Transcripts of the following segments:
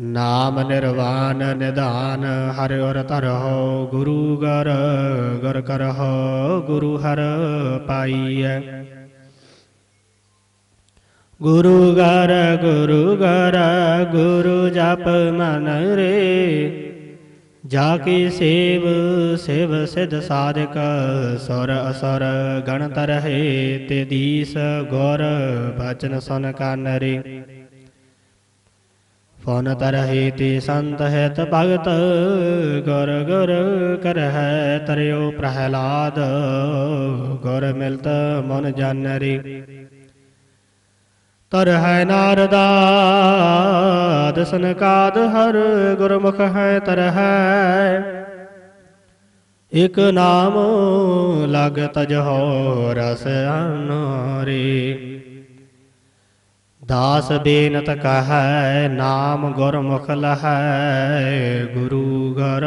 ਨਾਮ ਨਿਰਵਾਨ ਨਿਧਾਨ ਹਰਿ ਔਰ ਧਰਹੁ, ਗੁਰੂ ਗਰ ਗਰ ਕਰਹੁ, ਗੁਰੂ ਹਰ ਪਾਈਐ। ਗੁਰੂ ਗਰ ਗੁਰੂ ਗਰ ਗੁਰੂ ਜਪ ਮਨ ਰੇ, ਜਾ ਕੀ ਸੇਵ ਸੇਵ ਸਿਧ ਸਾਧਕ, ਸੁਰ ਅਸੁਰ ਗਣ ਤਰਹਿ ਤੇ ਦੀਸ ਗੁਰ ਬਚਨ ਸੁਨ ਕੰਨ ਰੇ। ਫੋਨ ਤਰਹਿ ਤੇ ਸੰਤ ਹਿਤ ਭਗਤ, ਗੁਰ ਗੁਰ ਕਰਹਿ ਤਰਿਓ ਪ੍ਰਹਿਲਾਦ, ਗੁਰ ਮਿਲਤ ਮਨ ਜਨ ਤਰ ਹੈ ਨਾਰਦਾ ਦਸਨ ਕਾਦ ਹਰ ਗੁਰਮੁਖ ਹੈ ਤਰ ਹੈ ਇਕ ਨਾਮ ਲਗ ਤਜਹੁ ਰਸ ਅਨੋਰੇ। ਦਾਸ ਬੇਨਤ ਕਹੈ, ਨਾਮ ਗੁਰਮੁਖ ਲਹੈ। ਗੁਰੂ ਗਰ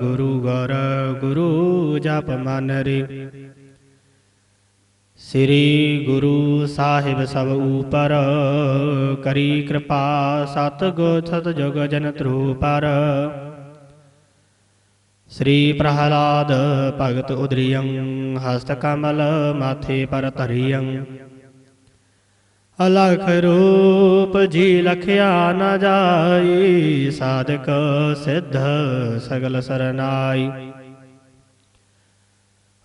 ਗੁਰੂ ਗਰ ਗੁਰੂ ਜਪ ਮਨ ਰੇ। ਸ੍ਰੀ ਗੁਰੂ ਸਾਹਿਬ ਸਭ ਉਪਰ, ਕਰੀ ਕਿਰਪਾ ਸਤ ਗੁਰ ਜੁਗ ਜਨ ਤ੍ਰੂ ਪਰ। ਸ੍ਰੀ ਪ੍ਰਹਲਾਦ ਭਗਤ ਉਦਰੀਯੰ ਹਸਤ ਕਮਲ ਮਾਥੇ ਪਰ ਧਰਿਯੰ ਅਲਖ ਰੂਪ ਜੀ ਲਖਿਆ ਨ ਜਾਈ, ਸਾਧਕ ਸਿੱਧ ਸਗਲ ਸਰਨਾਈ।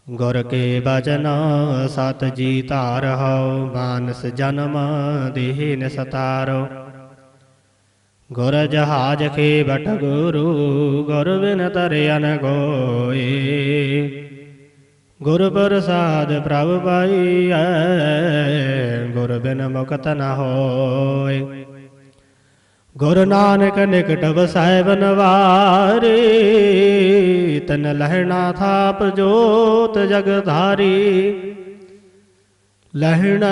ਗੁਰ ਕੇ ਬਚਨ ਸਤ ਜੀ ਧਾਰਹੁ ਮਾਨਸ ਜਨਮ ਦੇਹ ਨਿਸਤਾਰੋ ਗੁਰ ਜਹਾਜ ਕੇ ਬਟ ਗੁਰੂ, ਗੁਰ ਬਿਨ ਤਰਿਅਨ ਗੋਏ ਗੁਰ ਪ੍ਰਸਾਦ ਪ੍ਰਭ ਪਾਈਐ ਗੁਰ ਬਿਨ ਮੁਕਤ ਨ ਹੋਏ। ਗੁਰ ਨਾਨਕ ਨਿਕਟ ਵਸੈ ਬਨਵਾਰੇ, ਤਨ ਲਹਿਣਾ ਥਾਪ ਜੋਤ ਜਗ ਧਾਰੀ। ਲਹਿਣ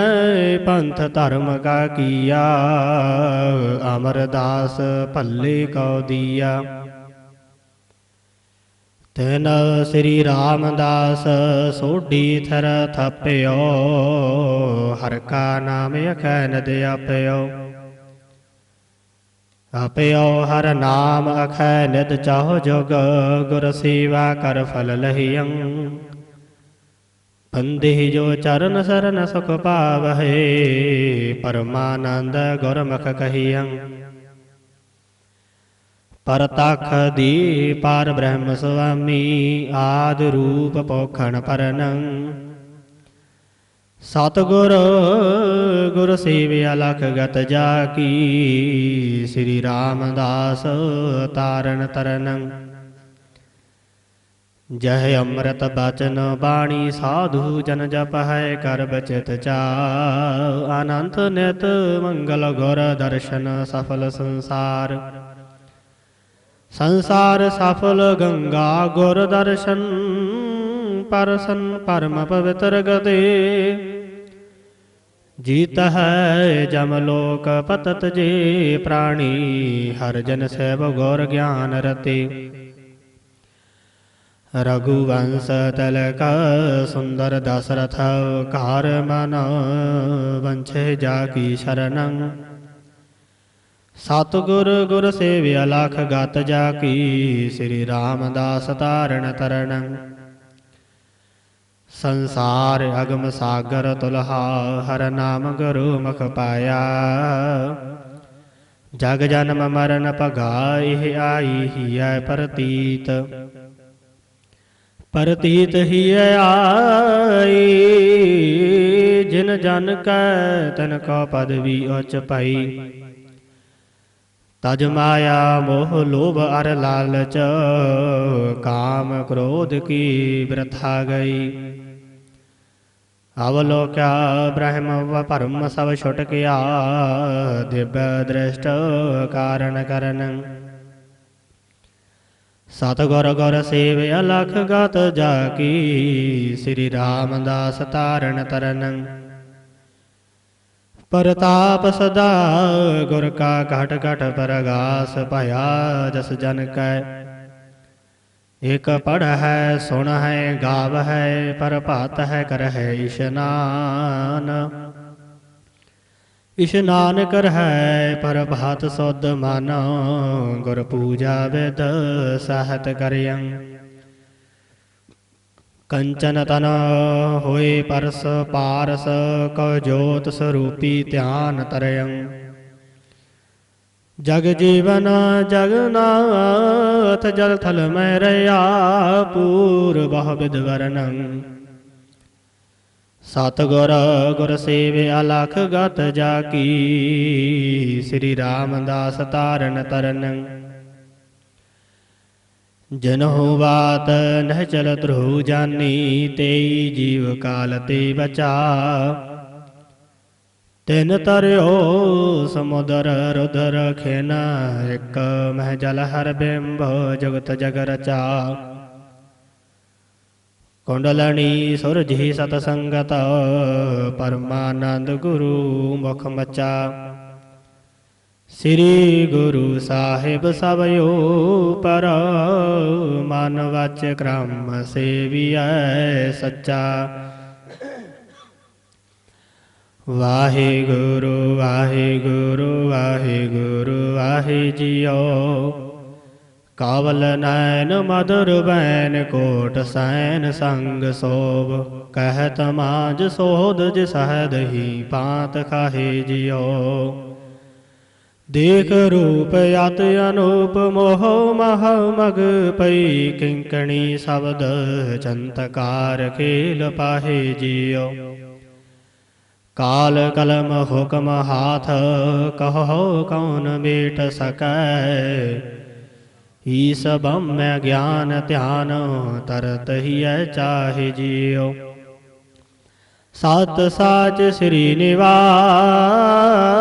ਪੰਥ ਧਰਮ ਕਾ ਕੀਆ, ਅਮਰਦਾਸ ਭੱਲੇ ਕਉ ਦੀਆ। ਤੈਨ ਸ੍ਰੀ ਰਾਮਦਾਸ, ਸੋਢੀ ਥਰ ਥਪਿਓ, ਹਰ ਕਾ ਨਾਮ ਅਖੈ ਨਦ ਆਪਿਓ। ਆਪਿਓ ਹਰ ਨਾਮ ਅਖੈ ਨਿਤ ਚਾਹੋ ਜੁਗ, ਗੁਰ ਸੇਵਾ ਕਰ ਫਲ ਲਹਿਯੰ ਬੰਦੇ ਜੋ ਚਰਨ ਸਰਨ ਸੁਖ ਪਾਵਹਿ, ਪਰਮਾਨੰਦ ਗੁਰਮੁਖ ਕਹੀਯੰ ਪਰਤਖ ਦੀ ਪਾਰ ਬ੍ਰਹਮ ਸੁਆਮੀ ਆਦ ਰੂਪ ਪੋਖਣ ਪਰਨੰ। ਸਤਗੁਰ, ਗੁਰ ਸੇਵਿਆ ਲਖ ਗਤ ਜਾ ਕੀ ਸ੍ਰੀ ਰਾਮਦਾਸ ਤਾਰਨ ਤਰਨੰ। ਜਹ ਅੰਮ੍ਰਿਤ ਬਚਨ ਬਾਣੀ ਸਾਧੂ ਜਨ ਜਪ ਹੈ, ਕਰ ਬਚਤ ਚਾ ਅਨੰਤ ਨਿਤ ਮੰਗਲ ਗੁਰ ਦਰਸ਼ਨ ਸਫਲ ਸੰਸਾਰ। ਸੰਸਾਰ ਸਫਲ ਗੰਗਾ ਗੁਰ ਦਰਸ਼ਨ, ਪਰਸਨ ਪਰਮ ਪਵਿੱਤਰ ਗਤੇ ਜੀਤ ਹੈ ਜਮ ਲੋਕ ਪਤਤ ਜੇ ਪ੍ਰਾਣੀ, ਹਰ ਜਨ ਸੇਵ ਗੁਰ ਗਿਆਨ ਰਤੇ। ਰਘੁਵੰਸ ਤਲਕ ਸੁੰਦਰ ਦਸਰਥ ਕਾਰ ਮਨ ਵੰਛੇ ਜਾ ਕੀ ਸ਼ਰਨੰ। ਸਤਿਗੁਰ ਗੁਰ ਸੇਵਿਆ ਲਖ ਗਤ ਜਾ ਕੀ, ਸ੍ਰੀ ਰਾਮਦਾਸ ਤਾਰਣ ਤਰਣੰ ਸੰਸਾਰ ਅਗਮ ਸਾਗਰ ਤੁਲਹਾ, ਹਰ ਨਾਮ ਗੁਰੂ ਮੁਖ ਪਾਇਆ। ਜਗ ਜਨਮ ਮਰਨ ਭਗਾ ਇਹ ਆਈ ਹੀਐ ਪ੍ਰਤੀਤ। ਪ੍ਰਤੀਤ ਹੀ ਆਈ, ਜਿਨ ਜਨ ਕੈ, ਤਨ ਕੋ ਪਦਵੀ ਉਚ ਪਾਈ। ਤਜ ਮਾਇਆ ਮੋਹ ਲੋਭ ਅਰ ਲਾਲਚ, ਕਾਮ ਕ੍ਰੋਧ ਕੀ ਬ੍ਰਥਾ ਗਈ। ਅਵਲੋਕਿਆ ਬ੍ਰਹਮ ਪਰਮ ਭਰਮ ਸਭ ਛੁਟ ਗਿਆ, ਦਿਵ ਦ੍ਰਿਸ਼ਟ ਕਾਰਨ ਕਰਨ। ਸਤਿਗੁਰ ਗੁਰ ਸੇਵ ਅਲਖ ਗਤ ਜਾ ਕੀ, ਸ੍ਰੀ ਰਾਮਦਾਸ ਤਾਰਨ ਤਰਨੰ। ਪਰਤਾਪ ਸਦਾ ਗੁਰ ਕਾ ਘਟ ਘਟ ਪਰਗਾਸ ਭਇਆ ਜਸ ਜਨ ਕੈ। ਇਕ ਪੜ ਹੈ, ਸੁਣ ਹੈ, ਗਾਵ ਹੈ ਪਰਭਾਤ ਹੈ ਕਰ ਹੈ ਇਸ਼ਨਾਨ ਇਸ਼ਨਾਨ ਕਰਹਿ ਪ੍ਰਭਾਤ ਸੁਧ ਮਨ। ਗੁਰ ਪੂਜਾ ਵਿਦ ਸਹਿਤ ਕਰਿਯੰ ਕੰਚਨ ਤਨ ਹੋਏ ਪਰਸ ਪਾਰਸ ਕਉ ਜੋਤ ਸਰੂਪੀ ਧਿਆਨ ਤਰਯੰ ਜਗ ਜੀਵਨ ਜਗਨਾਥ ਜਲ ਥਲ ਮੈਂ ਰਿਆ ਪੂਰ ਬਹੁ ਵਿਦ ਵਰਨੰ ਸਤਿਗੁਰ ਗੁਰ ਸੇਵਿ ਅਲਖ ਗਤ ਜਾ ਕੀ ਸ੍ਰੀ ਰਾਮਦਾਸ ਤਾਰਨ ਤਰਨ ਜਨਹੁ ਬਾਤ ਨਹਿ ਚਲਤ ਰਹੂ ਜਾਨੀ, ਤੇਈ ਜੀਵ ਕਾਲ ਤੇ ਬਚਾ। ਤਿਨ ਤਰਿਓ ਸਮੁਦਰ ਰੁਦਰ ਖੇਨ, ਇਕ ਮਹਿ ਜਲ ਹਰ ਬਿੰਬ ਜਗਤ ਜਗ ਰਚਾ। ਕੁੰਡਲਣੀ ਸੁਰਜੀ ਸਤ ਸੰਗਤ ਪਰਮਾਨੰਦ ਗੁਰੂ ਮੁਖ ਮਚਾ। ਸ੍ਰੀ ਗੁਰੂ ਸਾਹਿਬ ਸਭਯੋ ਪਰ ਮਨ ਵਚ ਕ੍ਰਮ ਸੇਵੀਐ ਸੱਚਾ। ਵਾਹਿਗੁਰੂ ਵਾਹਿਗੁਰੂ ਵਾਹਿਗੁਰੂ ਵਾਹਿ ਜੀਓ ਕਾਵਲ ਨੈਨ ਮధుਰ ਬੈਨ ਕੋਟ ਸੈਨ ਸੰਗ ਸੋਭ ਕਹਿ ਮਾਜ ਸੋਧ ਜਿ ਸਹਦ ਹੀ ਪਾਤ ਖਾਹੇ ਜਿਉ ਦੇਖ ਰੂਪ ਅਤ ਅਨੂਪ ਮੋਹ ਮਹ ਮਗ ਪਈ, ਕਿੰਕਣੀ ਸ਼ਬਦ ਚੰਤਕਾਰ ਖੇਲ ਪਾਹੇ ਜਿਉ। ਕਾਲ ਕਲਮ ਹੁਕਮ ਹਾਥ, ਕਹੋ ਕੌਣ ਮੇਟ ਸਕੈ। ਈਸ ਬ੍ਰਹਮ ਗਿਆਨ ਧਿਆਨ, ਤਰਤ ਹੀਐ ਚਾਹੇ ਜੀਉ। ਸਤ ਸਾਚ ਸ੍ਰੀ ਨਿਵਾਸ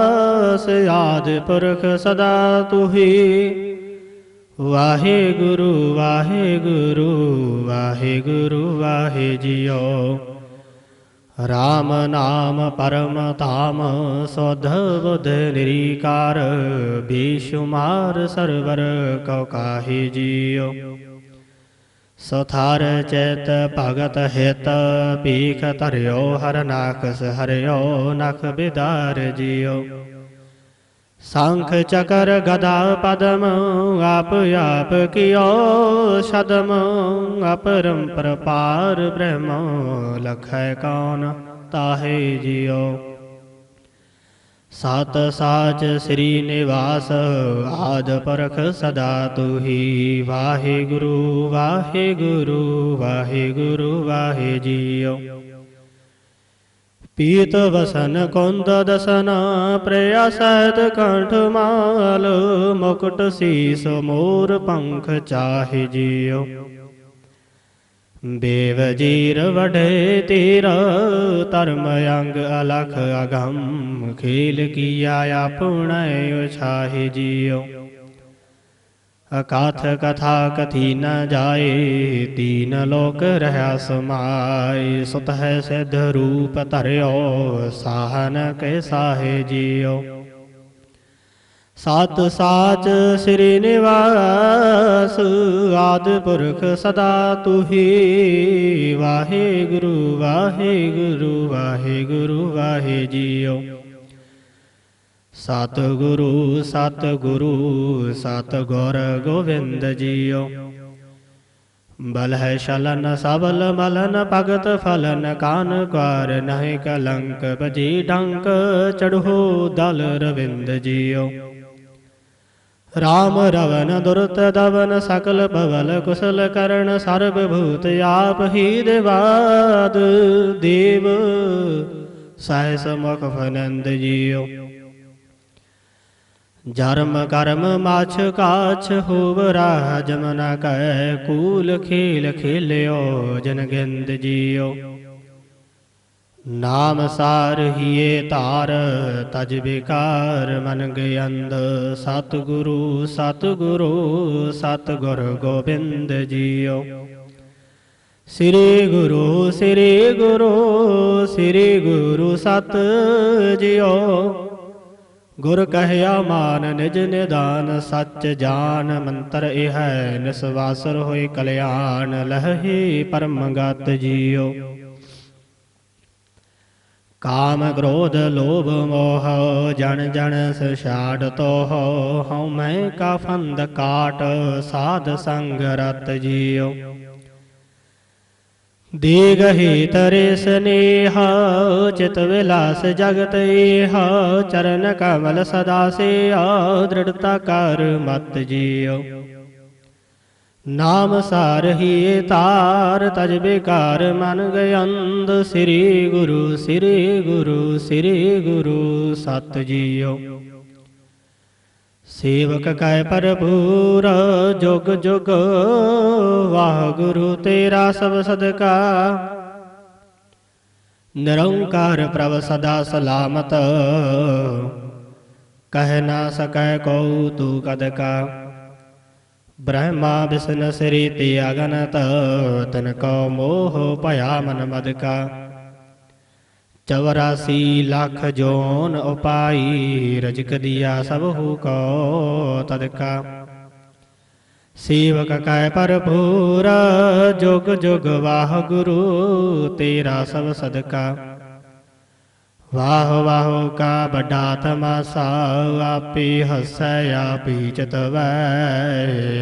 ਆਦ ਪੁਰਖ ਸਦਾ ਤੁਹੀ। ਵਾਹਿਗੁਰੂ ਵਾਹਿਗੁਰੂ ਵਾਹਿਗੁਰੂ ਵਾਹਿ ਜੀਓ ਰਾਮ ਨਾਮ, ਪਰਮ ਧਾਮ ਸੋਧ ਬੁਧ ਨਿਰੀਕਾਰ ਬੇਸ਼ੁਮਾਰ ਸਰਵਰ ਕਉ ਕਾਹੀ ਜੀਓ ਸਥਾਰ ਚੇਤ ਭਗਤ ਹਿਤ, ਭੀਖ ਧਰਿਓ ਹਰ ਨਾਕਸ ਹਰਿਓ, ਨਖ ਬਿਦਾਰ ਜੀਓ ਸੰਖ ਚਕਰ ਗਦਾ ਪਦਮ, ਆਪ ਆਪ ਕੀਓ ਸ਼ਦਮ ਅਪਰੰਪਰ ਪ੍ਰਪਾਰ ਬ੍ਰਹਮ, ਲਖੈ ਕੌਣ ਤਾਹੇ ਜਿਉ ਸਤ ਸਾਚ ਸ੍ਰੀ ਨਿਵਾਸ, ਆਦ ਪਰਖ ਸਦਾ ਤੁਹੀ ਵਾਹਿਗੁਰੂ ਵਾਹਿਗੁਰੂ ਵਾਹਿਗੁਰੂ, ਵਾਹਿ ਜੀਓ। ਪੀਤ ਵਸਨ ਕੁੰਦ ਦਸਨ ਪ੍ਰਿਆ ਸਹਿਤ ਕੰਠ ਮਾਲ, ਮੁਕਟ ਸੀਸ ਮੋਰ ਪੰਖ ਚਾਹਿ ਜਿਉ। ਦੇਵ ਜੀਰ ਵਢੇ ਤੀਰ, ਧਰਮ ਅੰਗ ਅਲਖ ਅਗੰਮ, ਖੇਲ ਕੀਆ ਆਪਣੈ ਉਛਾਹਿ ਜਿਉ। ਅਕਾਥ ਕਥਾ ਕਥੀ ਨ ਜਾਏ ਤੀਨ ਲੋਕ ਰਹਾ ਸਮਾਈ ਸੁਤ ਹੈ ਸਿਧ ਰੂਪ ਧਰਿਓ ਸਾਹਨ ਕੈ ਸਾਹੇ ਜਿਉ ਸਤ ਸਾਚ ਸ੍ਰੀ ਨਿਵਾਸ ਆਦ ਪੁਰਖ ਸਦਾ ਤੁਹੀ ਵਾਹਿਗੁਰੂ ਵਾਹਿਗੁਰੂ ਵਾਹਿਗੁਰੂ ਵਾਹਿ ਜੀਓ ਸਤ ਗੁਰੂ ਸਤਿਗੁਰ ਗੋਵਿੰਦ ਜੀਓ। ਬਲ ਸ਼ਲਨ, ਸਬਲ ਮਲਨ, ਭਗਤ ਫਲਨ, ਕਾਨ ਕਾਰ ਨਹਿ ਕਲੰਕ ਬਜੀ ਡੰਕ, ਚੜ੍ਹੋ ਦਲ ਰਵਿੰਦ ਜੀਓ। ਰਾਮ ਰਵਨ, ਦੁਰਤ ਦਵਨ, ਸਕਲ ਭਵਲ, ਕੁਸਲ ਕਰਨ ਸਰਬ ਭੂਤ ਆਪ ਹੀ ਦੇਵਾਦ, ਦੇਵ, ਸਹਿ ਮੁਖ ਫਨੰਦ ਜੀਉ ਜਰਮ ਕਰਮ ਮਾਛ ਕਾਛ ਹੋਵਰਾ ਜਮਨਾ ਕੈ ਕੂਲ ਖੇਲ ਖੇਲਿਓ, ਜਨ ਗਿੰਦ ਜੀਓ। ਨਾਮ ਸਾਰ ਹੀਏ ਧਾਰ, ਤਜ ਬਿਕਾਰ ਮਨ ਗਯੰਦ ਸਤ ਗੁਰੂ ਸਤ ਗੁਰੂ ਸਤ ਗੁਰ ਗੋਬਿੰਦ ਜੀਓ। ਸ੍ਰੀ ਗੁਰੂ ਸ੍ਰੀ ਗੁਰੂ ਸ੍ਰੀ ਗੁਰੂ ਸਤ ਜਿਓ। ਗੁਰ ਕਹਿਆ ਮਾਨ ਨਿਜ ਨਿਦਾਨ, ਸੱਚ ਜਾਨ ਮੰਤਰ ਇਹ ਹੈ, ਨਿਸਵਾਸਰ ਹੋਏ ਕਲਿਆਣ, ਲਹੇ ਪਰਮ ਜੀਓ ਕਾਮ ਕ੍ਰੋਧ ਲੋਭ ਮੋਹ ਜਨ ਜਣ ਸਛਾੜ ਤੋਹ, ਹਉ ਮੈਂ ਕਾ ਫੰਦ ਕਾਟ, ਸਾਧ ਸੰਗ ਰਤ ਜੀਉ ਦੀਗਹਿ ਤਰੇ ਸਨੇਹ ਚਿਤ ਵਿਲਾਸ ਜਗਤ ਏਹ, ਚਰਨ ਕਮਲ ਸਦਾ ਸੇਆ ਦ੍ਰਿੜਤਾ ਕਰ ਮਤ ਜੀਓ ਨਾਮ ਸਾਰਹੀ ਤਾਰ, ਤਜ ਬਿਕਾਰ ਮਨ ਗਯੰਦ, ਸ੍ਰੀ ਗੁਰੂ ਸ੍ਰੀ ਗੁਰੂ ਸ੍ਰੀ ਗੁਰੂ ਸਤ ਜੀਓ ਸੇਵਕ ਕੈ ਪਰਪੂਰ ਜੁਗ ਜੁਗ ਵਾਹਿਗੁਰੂ ਤੇਰਾ ਸਭ ਸਦਕਾ। ਨਿਰੰਕਾਰ ਪ੍ਰਭ ਸਦਾ ਸਲਾਮਤ, ਕਹਿ ਨਾ ਸਕੈ ਕਉ ਤੂ ਕਦ ਕਾ। ਬ੍ਰਹਮਾ ਵਿਸ਼ਨ ਸ੍ਰੀ ਤੇ ਅਗਨਤ, ਤਨ ਕੋ ਮੋਹ ਭਇਆ ਮਨ ਮਦ ਕਾ। ਚਵਰਾਸੀ ਲੱਖ ਜੋਨ ਉਪਾਈ, ਰਜਕ ਦਿਆ ਸਭ ਕੋ ਤਦਕਾ। ਸੇਵਕ ਕੈ ਭਰਪੂਰ, ਜੁਗ ਜੁਗ ਵਾਹਿਗੁਰੂ ਤੇਰਾ ਸਭ ਸਦਕਾ। ਵਾਹ ਵਾਹ ਕਾ ਵੱਡਾ ਤਮਾਸਾ, ਆਪੇ ਹਸੈ, ਆਪੇ ਚਤਵੈ,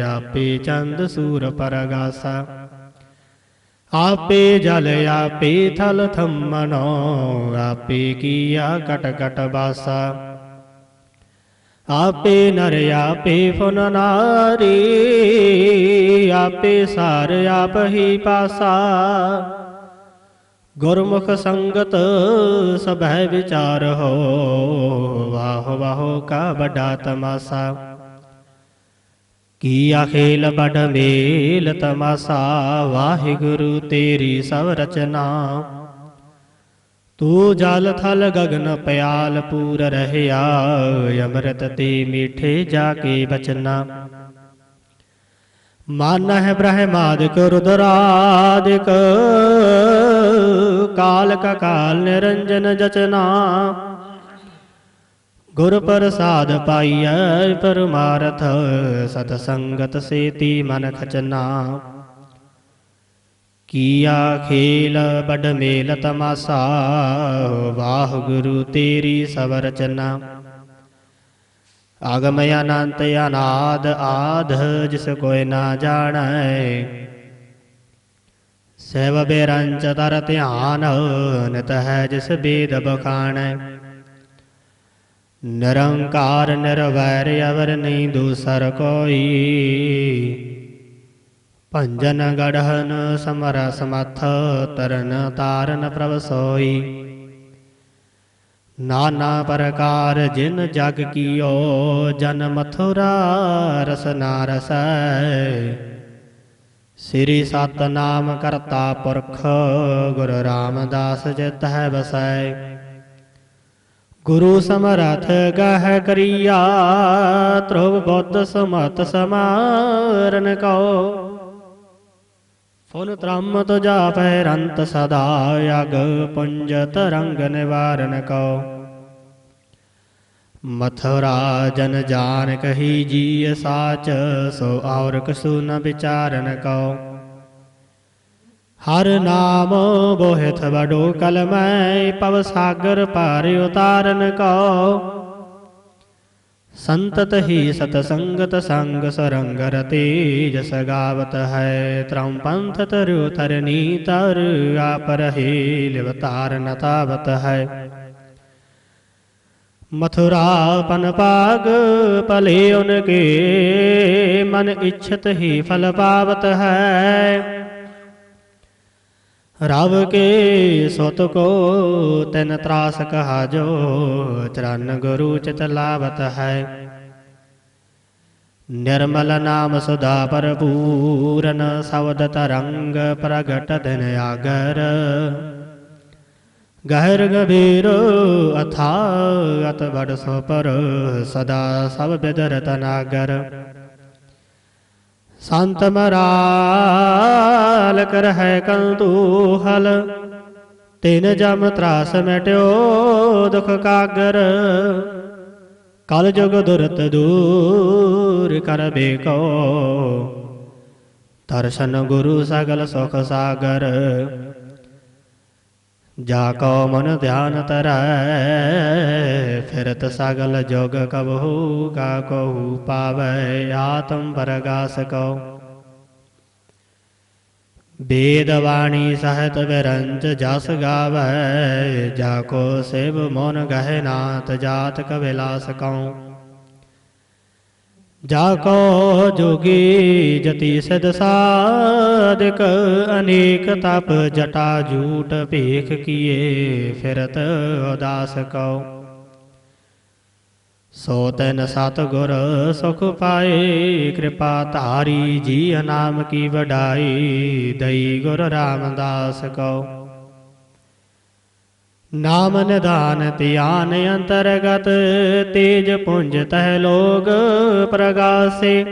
ਆਪੇ ਚੰਦ ਸੂਰ ਪਰਗਾਸਾ। ਆਪੇ ਜਲ ਆਪੇ ਥਲ ਥੰਮਨੋ, ਆਪੇ ਕੀਆ ਕਟ ਕਟ ਬਾਸਾ। ਆਪੇ ਨਰ ਆਪੇ ਫੁਨ ਨਾਰੀ, ਆਪੇ ਸਾਰ ਆਪ ਹੀ ਪਾਸਾ। ਗੁਰਮੁਖ ਸੰਗਤ ਸਭੈ ਵਿਚਾਰ ਹੋ, ਵਾਹ ਵਾਹ ਕਾ ਵੱਡਾ ਤਮਾਸਾ। ਕੀਆ ਖੇਲ ਬੜ ਮੇਲ ਤਮਾਸਾ, ਵਾਹਿਗੁਰੂ ਤੇਰੀ ਸਭ ਰਚਨਾ। ਤੂੰ ਜਲ ਥਲ ਗਗਨ ਪਿਆਲ ਪੂਰ ਰਹਿਆ, ਅੰਮ੍ਰਿਤ ਤੇ ਮੀਠੇ ਜਾ ਕੇ ਬਚਨਾ। ਮਨ ਹੈ ਬ੍ਰਹਮਾਦਿਕ, ਰੁਦਰਾਦਿਕ ਕਾਲ ਕਾ ਕਾਲ ਨਿਰੰਜਨ ਜਚਨਾ। ਗੁਰ ਪ੍ਰਸਾਦ ਪਾਈਐ, ਪਰਮਾਰਥ ਸਤ ਸੰਗਤ ਸੇਤੀ ਮਨ ਖਚਨਾ। ਕੀਆ ਖੇਲ ਬੜ ਮੇਲ ਤਮਾਸਾ, ਵਾਹਿਗੁਰੂ ਤੇਰੀ ਸਭ ਰਚਨਾ। ਆਗਮ ਅਨੰਤ ਅਨਾਦ ਆਧ ਜਿਸ ਕੋਇ ਨਾ ਜਾਣੈ। ਸੇਵ ਬੇਰੰਚ ਤਰ ਧਿਆਨ, ਨਿਤ ਹੈ ਜਿਸ ਬੇਦ ਬਖਾਣੈ। ਨਿਰੰਕਾਰ ਨਿਰਵੈਰ ਅਵਰ ਨਹੀਂ ਦੂਸਰ ਕੋਈ। ਭੰਜਨ ਗੜਹਨ ਸਮਰ ਸਮਥ ਤਰਨ ਤਾਰਨ ਪ੍ਰਭ ਸੋਈ। ਨਾਨਾ ਪ੍ਰਕਾਰ ਜਿਨ ਜਗ ਕੀਓ, ਜਨ ਮਥੁਰਾ ਰਸਨਾ ਰਸੈ ਸ੍ਰੀ ਸਤਨਾਮ ਕਰਤਾ ਪੁਰਖ ਗੁਰ ਰਾਮਦਾਸ ਜਿਤ ਹੈ ਬਸੈ ਗੁਰੂ ਸਮਰਥ ਗਹਿ ਕਰੀਆ ਤ੍ਰੁਵ ਬੁੱਧ ਸਮਤ ਸਮਾਰਨ ਕਉ ਫੁਨ ਤ੍ਰਮ ਤੁਜਾ ਪੈ ਰੰਤ ਸਦਾ ਅਗ ਪੁੰਜ ਤਰੰਗ ਨਿਵਾਰਨ ਕਉ ਮਥੁਰਾ ਜਨ ਜਾਨ ਕਹੀ ਜੀ ਸਾਚ ਸੋ ਔਰ ਕਸੂ ਨ ਵਿਚਾਰਨ ਕਉ ਹਰ ਨਾਮ ਬੋਹਿਥ ਬਡੋ ਕਲਮੈ, ਪਵ ਸਾਗਰ ਪਾਰ ਉਤਾਰਨ ਕਉ ਸੰਤਤ ਹੀ ਸਤ ਸੰਗਤ ਸੰਗ ਸਰੰਗ ਰਤੇ ਜਸ ਗਾਵਤ ਹੈ ਤਰਮ ਪੰਥ ਤਰੁ ਤਰਨੀ ਤਰ ਆਪ ਰਹੇ ਲਿਵ ਤਾਰਨ ਹੈ। ਮਥੁਰਾ ਪਨ ਪਾਗ ਭਲੇ ਉਨਕੇ ਮਨ ਇਛਤ ਹੀ ਫਲ ਪਾਵਤ ਹੈ। ਰਵ ਕੇ ਸੁਤ ਕੋ ਤਨ ਤਰਾਸ ਕਹਾ ਚਰਨ ਗੁਰੂ ਚਿਤ ਲਾਵਤ ਹੈ। ਨਿਰਮਲ ਨਾਮ ਸੁਧਾ ਪਰਪੂਰਨ ਸਬਦ ਤਰੰਗ ਪ੍ਰਗਟ ਦਿਨ ਆਗਰ। ਗਹਿਰ ਗਭੀਰ ਅਥਾ ਬੜ ਸੋ ਪਰ ਸਦਾ ਸਭ ਬਿਦਰ ਤਨਾਗਰ ਸੰਤ ਮਰਾਲ ਕਰ ਹੈ ਤਿਨ ਜਮ ਤਰਾਸ ਮਿਟਿਓ ਦੁਖ ਕਾਗਰ। ਕਲ ਜੁਗ ਦੁਰਤ ਦੂਰ ਕਰ ਬੇਕੋ, ਦਰਸ਼ਨ ਗੁਰੂ ਸਗਲ ਸੁਖ ਸਾਗਰ। ਜਾ ਕੋ ਮਨ ਧਿਆਨ ਤਰੈ ਫਿਰਤ ਸਗਲ ਜੋਗ ਕਬਹੂ, ਕਾ ਕਹੂ ਪਾਵੈ ਆਤਮ ਪਰਗਾਸ ਕੋ ਬੇਦ ਬਾਣੀ ਸਹਿਤ ਵਿਰੰਚ ਜਸ ਗਾਵੈ, ਜਾ ਕੋ ਸਿਵ ਮਨ ਗਹਿ ਨਾਥ ਜਾਤ ਕਵਿਲਾਸ ਕਉ। ਜਾ ਕੋ ਜੋਗੀ ਜਤੀ ਸਿਧ ਸਾਧਕ, ਅਨੇਕ ਤਪ ਜਟਾ ਜੂਟ ਭੇਖ ਕੀਏ, ਫਿਰਤ ਉਦਾਸ ਕਉ। ਸੋ ਤਨ ਸਤ ਗੁਰ ਸੁਖ ਪਾਏ, ਕਿਰਪਾ ਧਾਰੀ ਜੀ ਨਾਮ ਕੀ ਵਡਾਈ, ਦਈ ਗੁਰ ਰਾਮਦਾਸ ਕਉ। ਨਾਮ ਨਿਧਾਨ ਧਿਆਨ ਅੰਤਰਗਤ, ਤੇਜ ਪੁੰਜ ਤਹਿ ਲੋਗ ਪ੍ਰਗਾਸੇ।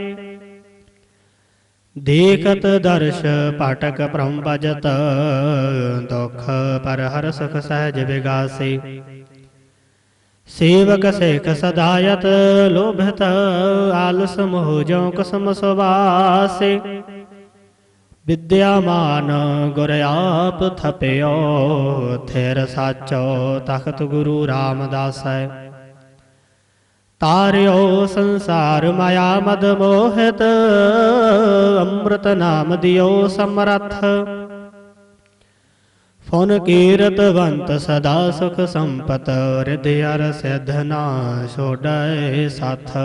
ਦੇਖਤ ਦਰਸ਼ ਪਾਟਕ ਭ੍ਰਮ ਭਜਤ, ਦੁਖ ਪਰ ਹਰ ਸੁਖ ਸਹਿਜ ਵਿਗਾਸੇ। ਸੇਵਕ ਸੇਖ ਸਦਾਇਤ, ਲੋਭਤ ਆਲਸ ਮੋਹ ਜੋ ਕਸਮ ਸੁਵਾਸੇ। ਵਿਦਿਆਮਾਨ ਗੁਰ ਆਪ ਥਪਿਓ ਥਿਰ ਸਾਚੋ ਤਖਤ ਗੁਰੂ ਰਾਮਦਾਸੈ ਤਾਰਿਓ ਸੰਸਾਰ ਮਾਇਆ ਮਦ ਮੋਹਿਤ ਅੰਮ੍ਰਿਤ ਨਾਮ ਦਿਓ ਸਮਰਥ ਫੁਨ ਕੀਰਤਵੰਤ ਸਦਾ ਸੁਖ ਸੰਪਤ ਰਿਧਿ ਅਰ ਛੋੜੈ ਸਾਥ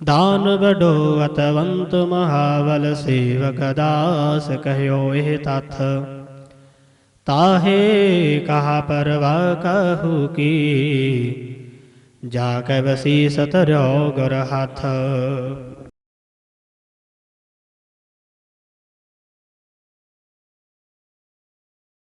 ਦਾਨ ਵਡੋ ਅਤਵੰਤ ਮਹਾਵਲ ਸੇਵਕ ਦਾਸ ਕਹਿਓ ਇਹ ਤਥ ਤਾਹੇ ਕਹਾ ਪਰਵਾ ਕਹੂ ਕੀ ਜਾ ਕੇ ਵਸੀ ਸਤਰਿਓ ਗੁਰ ਹੱਥ